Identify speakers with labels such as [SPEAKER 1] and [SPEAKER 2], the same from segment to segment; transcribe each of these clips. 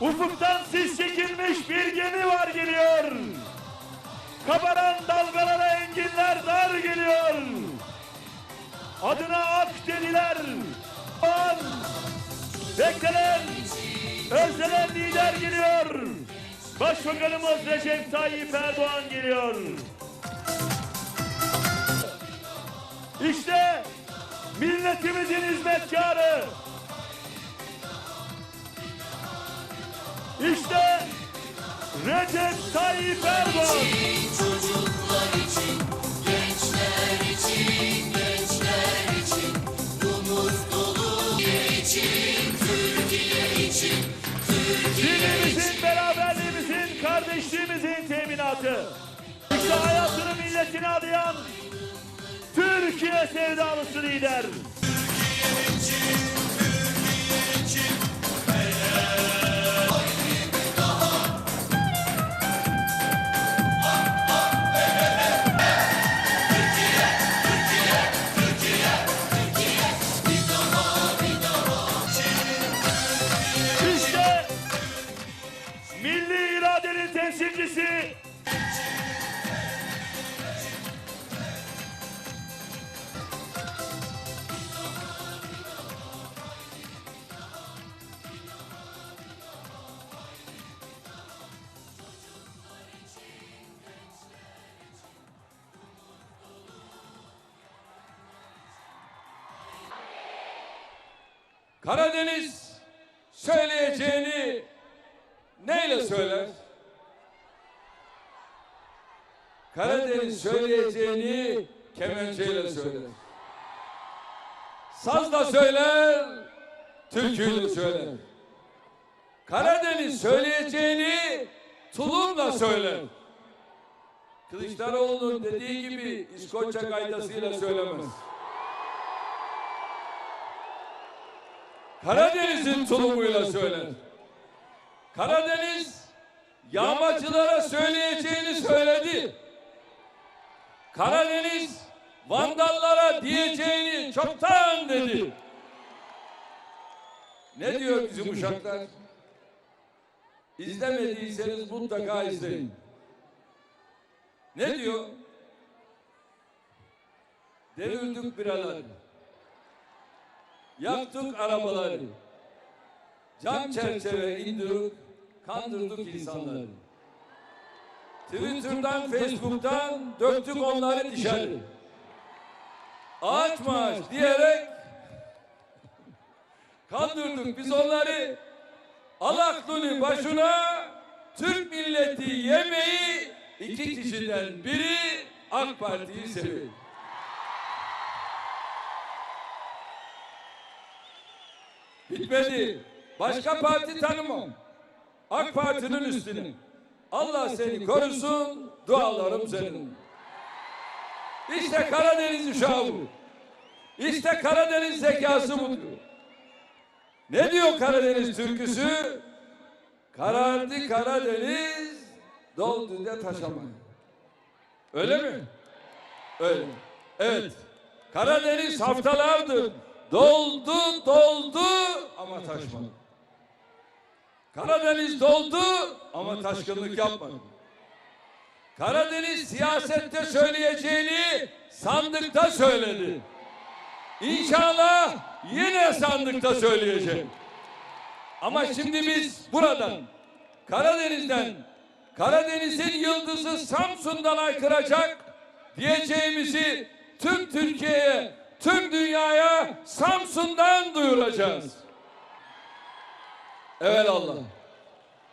[SPEAKER 1] Ufuktan sis çekilmiş bir gemi var geliyor. Kabaran dalgalara enginler dar geliyor. Adına ak dediler. An. Beklenen, özlenen lider geliyor. Başbakanımız Recep Tayyip Erdoğan geliyor. İşte milletimizin hizmetkarı. İşte Recep Tayyip Erdoğan.
[SPEAKER 2] Çocuklar için, gençler için, gençler için, umut dolu için, Türkiye için,
[SPEAKER 1] Birliğimizin, beraberliğimizin, kardeşliğimizin teminatı. İşte hayatını milletine adayan Türkiye sevdalısı lider. İşte temsilcisi
[SPEAKER 3] Karadeniz söyleyeceğini neyle söyler? Karadeniz söyleyeceğini kemençeyle söyler. Sazla söyler, türküyle söyler. Karadeniz söyleyeceğini tulumla söyler. Kılıçdaroğlu'nun dediği gibi İskoçya gaydasıyla söylemez. Karadeniz'in tulumuyla söyler. Karadeniz yağmacılara söyleyeceğini söyledi. Karadeniz vandallara diyeceğini çoktan dedi. Ne diyor bizim uşaklar? İzlemediyseniz mutlaka izleyin. Ne diyor? Devirdik biralar. Yaktık arabaları. Cam çerçeve indirip kandırdık insanları. Twitter'dan, Facebook'tan döktük onları dışarı. Ağaç maaş diyerek kandırdık biz onları. Al aklını başına Türk milleti yemeği iki kişiden biri AK Parti'yi seviyor. Bitmedi. Başka parti tanımam. AK Parti'nin üstüne. Allah seni korusun, dualarım senin. İşte Karadeniz uşağı bu. İşte Karadeniz zekası budur. Ne diyor Karadeniz türküsü? Karardı Karadeniz, doldu da taşamayın. Öyle mi? Öyle. Evet. Karadeniz haftalardır doldu doldu ama taşmadı. Karadeniz doldu ama taşkınlık yapmadı. Karadeniz siyasette söyleyeceğini sandıkta söyledi. İnşallah yine sandıkta söyleyecek. Ama şimdi biz buradan Karadeniz'den Karadeniz'in yıldızı Samsun'dan aykıracak diyeceğimizi tüm Türkiye'ye, tüm dünyaya Samsun'dan duyuracağız. Evet Allah.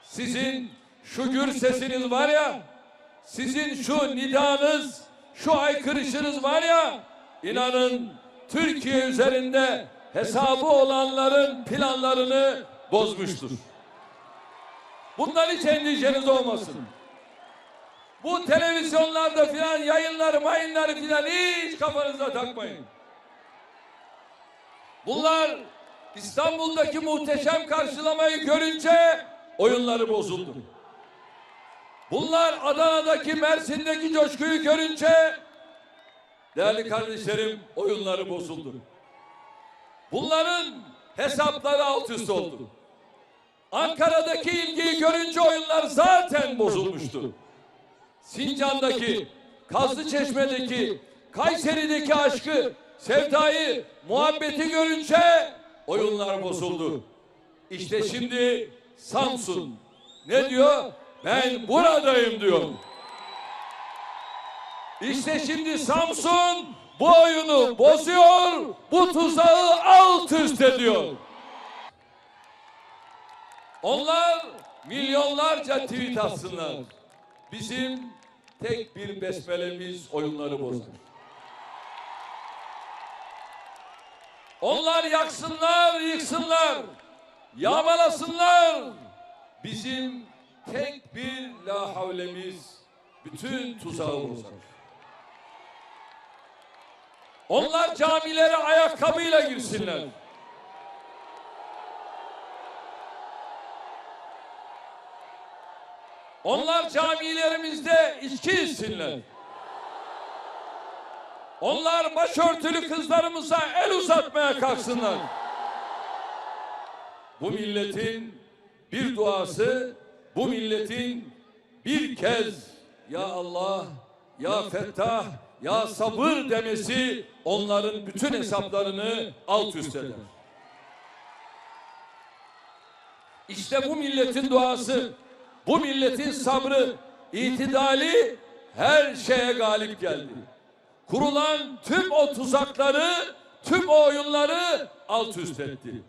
[SPEAKER 3] Sizin şu gür sesiniz var ya, sizin şu nidanız, şu aykırışınız var ya, inanın Türkiye üzerinde hesabı olanların planlarını bozmuştur. Bundan hiç endişeniz olmasın. Bu televizyonlarda filan yayınları mayınları filan hiç kafanıza takmayın. Bunlar İstanbul'daki muhteşem karşılamayı görünce oyunları bozuldu. Bunlar Adana'daki Mersin'deki coşkuyu görünce değerli kardeşlerim oyunları bozuldu. Bunların hesapları alt üst oldu. Ankara'daki ilgiyi görünce oyunlar zaten bozulmuştu. Sincan'daki, Kazlıçeşme'deki, Kayseri'deki aşkı, sevdayı, muhabbeti görünce oyunlar bozuldu. İşte şimdi Samsun ne diyor? Ben buradayım diyor. İşte şimdi Samsun bu oyunu bozuyor, bu tuzağı alt üst ediyor. Onlar milyonlarca tweet atsınlar. Bizim tek bir besmelemiz oyunları bozar. Onlar yaksınlar, yıksınlar, yağmalasınlar. Bizim tek bir la havlemiz bütün tuzağı. Onlar camilere ayakkabıyla girsinler. Onlar camilerimizde içki içsinler. Onlar başörtülü kızlarımıza el uzatmaya kalksınlar. Bu milletin bir duası, bu milletin bir kez ya Allah, ya Fettah, ya sabır demesi onların bütün hesaplarını alt üst eder. İşte bu milletin duası, bu milletin sabrı, itidali her şeye galip geldi. Kurulan tüm o tuzakları, tüm o oyunları alt üst etti.